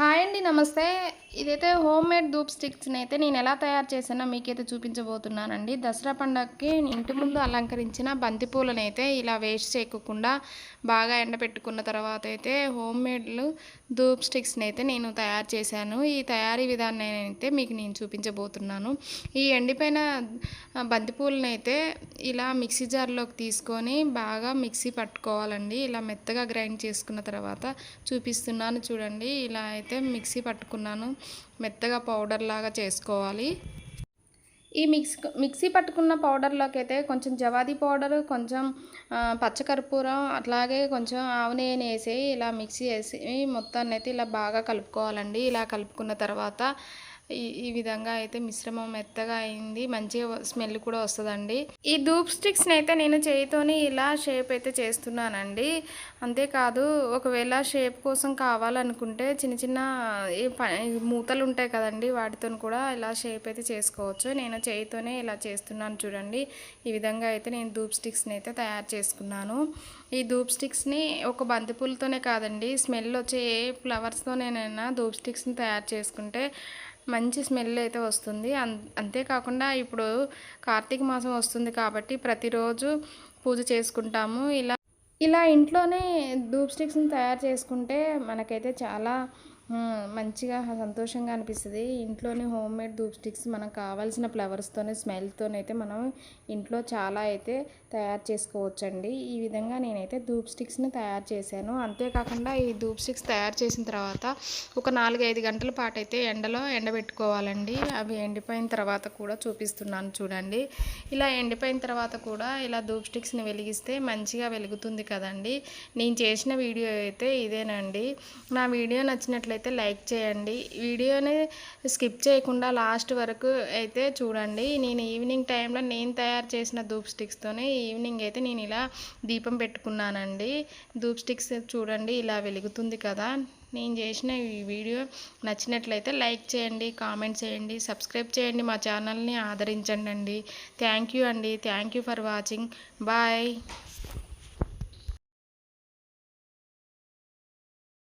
Hi అండి నమస్తే. ఇదైతే హోమ్ మేడ్ ధూప్ స్టిక్స్ని అయితే నేను ఎలా తయారు చేసానో మీకైతే చూపించబోతున్నానండి. దసరా పండగకి ఇంటి ముందు అలంకరించిన బంతిపూలను అయితే ఇలా వేస్ట్ చేయకుండా బాగా ఎండబెట్టుకున్న తర్వాత అయితే హోమ్ మేడ్లు ధూప్ స్టిక్స్ని అయితే నేను తయారు చేశాను. ఈ తయారీ విధానం అయితే మీకు నేను చూపించబోతున్నాను. ఈ ఎండిపోయిన బంతిపూలను అయితే ఇలా మిక్సీ జార్లోకి తీసుకొని బాగా మిక్సీ పట్టుకోవాలండి. ఇలా మెత్తగా గ్రైండ్ చేసుకున్న తర్వాత చూపిస్తున్నాను చూడండి. ఇలా అయితే మిక్సీ పట్టుకున్నాను. మెత్తగా పౌడర్ లాగా చేసుకోవాలి. ఈ మిక్స్ మిక్సీ పట్టుకున్న పౌడర్లోకి అయితే కొంచెం జవాది పౌడర్ కొంచెం పచ్చకర్పూరం అట్లాగే కొంచెం ఆవునేని వేసి ఇలా మిక్సీ వేసి మొత్తాన్ని అయితే ఇలా బాగా కలుపుకోవాలండి. ఇలా కలుపుకున్న తర్వాత ఈ ఈ విధంగా అయితే మిశ్రమం మెత్తగా అయింది. మంచిగా స్మెల్ కూడా వస్తుందండి. ఈ ధూప్ స్టిక్స్ని అయితే నేను చేయితోని ఇలా షేప్ అయితే చేస్తున్నానండి. అంతేకాదు ఒకవేళ షేప్ కోసం కావాలనుకుంటే చిన్న చిన్న మూతలు ఉంటాయి కదండి వాటితో కూడా ఇలా షేప్ అయితే చేసుకోవచ్చు. నేను చేయితోనే ఇలా చేస్తున్నాను చూడండి. ఈ విధంగా అయితే నేను ధూప్ స్టిక్స్ని అయితే తయారు చేసుకున్నాను. ఈ ధూప్ స్టిక్స్ని ఒక బంతిపూలతోనే కాదండి స్మెల్ వచ్చే ఏ ఫ్లవర్స్తోనేనైనా ధూప్ స్టిక్స్ని తయారు చేసుకుంటే మంచి స్మెల్ అయితే వస్తుంది. అంతేకాకుండా ఇప్పుడు కార్తీక మాసం వస్తుంది కాబట్టి ప్రతిరోజు పూజ చేసుకుంటాము. ఇలా ఇలా ఇంట్లోనే ధూప్ స్టిక్స్ని తయారు చేసుకుంటే మనకైతే చాలా మంచిగా సంతోషంగా అనిపిస్తుంది. ఇంట్లోనే హోమ్ మేడ్ ధూప్ స్టిక్స్ మనకు కావాల్సిన ఫ్లవర్స్తోనే స్మెల్తోనైతే మనం ఇంట్లో చాలా అయితే తయారు చేసుకోవచ్చండి. ఈ విధంగా నేనైతే ధూప్ స్టిక్స్ని తయారు చేశాను. అంతేకాకుండా ఈ ధూప్ స్టిక్స్ తయారు చేసిన తర్వాత ఒక నాలుగైదు గంటల పాటు అయితే ఎండలో ఎండబెట్టుకోవాలండి. అవి ఎండిపోయిన తర్వాత కూడా చూపిస్తున్నాను చూడండి. ఇలా ఎండిపోయిన తర్వాత కూడా ఇలా ధూప్ స్టిక్స్ని వెలిగిస్తే మంచిగా వెలుగుతుంది కదండి. నేను చేసిన వీడియో అయితే ఇదేనండి. నా వీడియో నచ్చినట్లయితే అయితే లైక్ చేయండి. వీడియోని స్కిప్ చేయకుండా లాస్ట్ వరకు అయితే చూడండి. నేను ఈవినింగ్ టైంలో నేను తయారు చేసిన ధూప్ స్టిక్స్తోనే ఈవినింగ్ అయితే నేను ఇలా దీపం పెట్టుకున్నానండి. ధూప్ స్టిక్స్ చూడండి ఇలా వెలుగుతుంది కదా. నేను చేసిన ఈ వీడియో నచ్చినట్లయితే లైక్ చేయండి కామెంట్ చేయండి సబ్స్క్రైబ్ చేయండి మా ఛానల్ని ఆదరించండి అండి థ్యాంక్ యూ అండి. Thank you for watching. Bye.